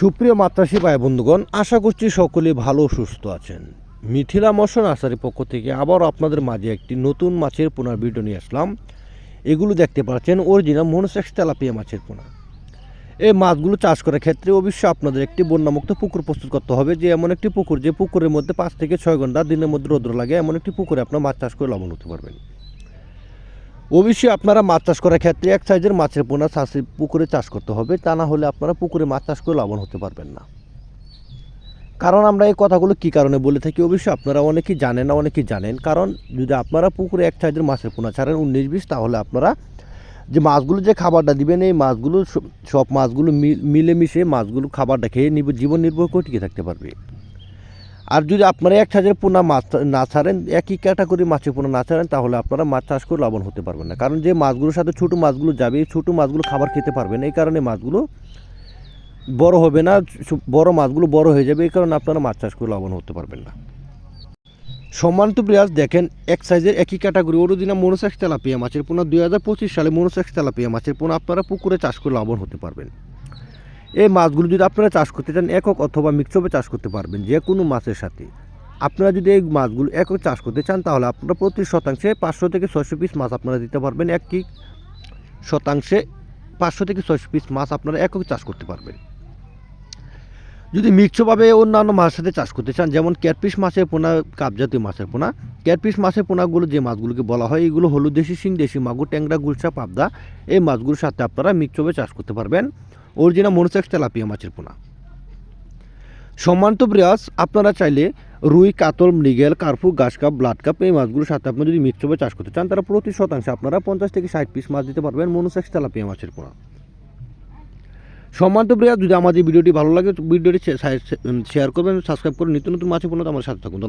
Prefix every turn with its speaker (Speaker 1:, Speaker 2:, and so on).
Speaker 1: সুপ্রিয় মাত্রাসী ভাই বন্ধুগণ, আশা করছি সকলে ভালো সুস্থ আছেন। মিথিলা মৎস্য নার্সারির পক্ষ থেকে আবার আপনাদের মাঝে একটি নতুন মাছের পোনার ভিডিও নিয়ে আসলাম। এগুলো দেখতে পাচ্ছেন অরিজিনাল মনোসেক্স তেলাপিয়া মাছের পোনা। এই মাছগুলো চাষ করার ক্ষেত্রে অবশ্যই আপনাদের একটি বন্যামুক্ত পুকুর প্রস্তুত করতে হবে। যে এমন একটি পুকুর, যে পুকুরের মধ্যে পাঁচ থেকে ছয় ঘণ্টা দিনের মধ্যে রৌদ্র লাগে, এমন একটি পুকুরে আপনার মাছ চাষ করে লাভবান হতে পারবেন। অবশ্যই আপনারা মাছ চাষ করার ক্ষেত্রে এক সাইজের মাছের পোনা চাষে পুকুরে চাষ করতে হবে, তা না হলে আপনারা পুকুরে মাছ চাষ করে লাভবান হতে পারবেন না। কারণ আমরা এই কথাগুলো কী কারণে বলে থাকি অবশ্যই আপনারা অনেকেই জানেন না, অনেকেই জানেন। কারণ যদি আপনারা পুকুরে এক সাইজের মাছের পোনা ছাড়েন উনিশ বিশ, তাহলে আপনারা যে মাছগুলো যে খাবারটা দিবেন, এই মাছগুলো সব- মাছগুলো মিল- মিলেমিশে মাছগুলো খাবারটা খেয়ে জীবন নির্ভর করে টিকে থাকতে পারবে। আর যদি আপনারা এক হাজার পোনা মাছ না ছাড়েন, একই ক্যাটাগরি মাছের পোনা না ছাড়েন, তাহলে আপনারা মাছ চাষ করে লাভবান হতে পারবেন না। কারণ যে মাছগুলোর সাথে ছোটো মাছগুলো যাবে, এই ছোটো মাছগুলো খাবার খেতে পারবেন এই কারণে মাছগুলো বড় হবে না বড় মাছগুলো বড় হয়ে যাবে, এই কারণে আপনারা মাছ চাষ করে লাভবান হতে পারবেন না। সম্মানিত প্রিয়াস দেখেন, এক সাইজের একই ক্যাটাগরি ওরদিনা মনোসেক্স তেলাপিয়া মাছের পোনা। দুই হাজার পঁচিশ সালে মনোসেক্স তেলাপিয়া মাছের পোনা আপনারা পুকুরে চাষ করে লাভবান হতে পারবেন। এই মাছগুলো যদি আপনারা চাষ করতে চান একক অথবা মিক্সবে চাষ করতে পারবেন, যে কোনো মাছের সাথে। আপনারা যদি এই মাছগুলো একক চাষ করতে চান, তাহলে আপনারা প্রতি শতাংশে পাঁচশো থেকে ছয়শো পিস মাছ আপনারা দিতে পারবেন। একই শতাংশে পাঁচশো থেকে ছয়শো পিস মাছ আপনারা একক চাষ করতে পারবেন। যদি মিক্সভাবে অন্যান্য মাছের সাথে চাষ করতে চান, যেমন ক্যাটপিস মাছের পোনা, কাপজাতীয় মাছের পোনা ক্যাটপিস মাছের পোনাগুলো যে মাছগুলোকে বলা হয়, এগুলো হলো দেশি শিং, দেশি মাগুর, ট্যাংরা, গুলশা, পাবদা। এই মাছগুলোর সাথে আপনারা মিক্সভাবে চাষ করতে পারবেন। অরিজিনাল মনোসেক্স তেলাপিয়া মাছের পোনা। সম্মানিত ব্রিয়াস আপনারা চাইলে রুই, কাতল, মৃগেল, কার্পু ঘাস কাপ, ব্লাড কাপ এই মাছগুলোর সাথে আপনি যদি মিক্সভাবে চাষ করতে চান, তারা প্রতি শতাংশে আপনারা পঞ্চাশ থেকে ষাট পিস মাছ দিতে পারবেন মনোসেক্স তেলাপিয়া মাছের পোনা। সম্মানিত প্রিয়া যদি আমাদের ভিডিওটি ভালো লাগে ভিডিওটি শেয়ার করবেন সাবস্ক্রাইব করে নিত্য নতুন মাছের পোনা আমার সাথে থাকুন।